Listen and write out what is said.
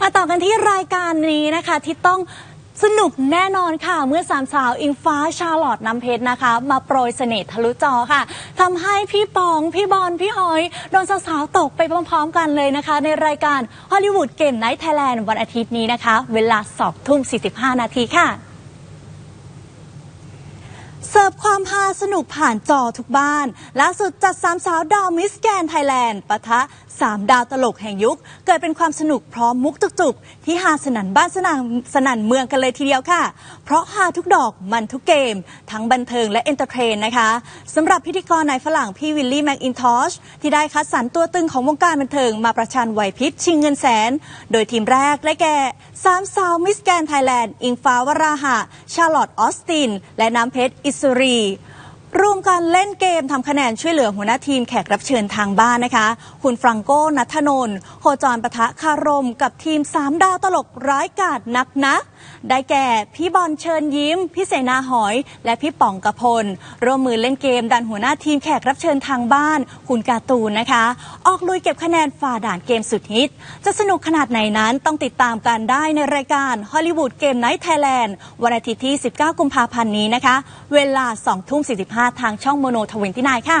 มาต่อกันที่รายการนี้นะคะที่ต้องสนุกแน่นอนค่ะ เมื่อสามสาวอิงฟ้าชาลอตน้ำเพชรนะคะ มาโปรยเสน่ห์ทะลุจอค่ะทำให้พี่ปอง พี่บอล พี่หอย โดนสาวๆตกไปพร้อมๆกันเลยนะคะ ในรายการฮอลลีวูดเกมไนท์ไทยแลนด์วันอาทิตย์นี้นะคะ เวลาสองทุ่ม 45 นาทีค่ะเสิร์ฟความฮาสนุกผ่านจอทุกบ้าน ล่าสุดจัดสามสาวดาวมิสแกนไทยแลนด์ปะทะสามดาวตลกแห่งยุค เกิดเป็นความสนุกพร้อมมุกจุกๆ ที่ฮาสนันบ้านสนันสนันเมืองกันเลยทีเดียวค่ะ เพราะฮาทุกดอกมันทุกเกม ทั้งบันเทิงและเอนเตอร์เทนนะคะสำหรับพิธีกรนายฝรั่งพี่วิลลี่แมคอินทอชที่ได้คัดสรรตัวตึงของวงการบันเทิงมาประชันไหวพริบชิงเงินแสน โดยทีมแรกได้แก่สามสาวมิสแกนไทยแลนด์อิงฟ้าวราหะ ชาร์ลอตออสติน และน้ำเพชรอิสรี ร่วมกันเล่นเกมทำคะแนนช่วยเหลือหัวหน้าทีมแขกรับเชิญทางบ้านนะคะ คุณฟรังโกนัทนนโคจรปะทะคารม กับทีมสามดาวตลกร้ายกาดนักนะ ได้แก่พี่บอลเชิญยิ้ม พี่เสนาหอย และพี่ป๋องกระพล ร่วมมือเล่นเกมดันหัวหน้าทีมแขกรับเชิญทางบ้าน คุณการ์ตูนนะคะ ออกลุยเก็บคะแนนฝ่าด่านเกมสุดฮิต จะสนุกขนาดไหนนั้นต้องติดตามกันได้ในรายการฮอลลีวูดเกมไนท์ไทยแลนด์วันอาทิตย์ที่ 19 กุมภาพันธ์นี้นะคะ เวลา 2 ทุ่ม 45 ทางช่องโมโนทวินที่นายค่ะ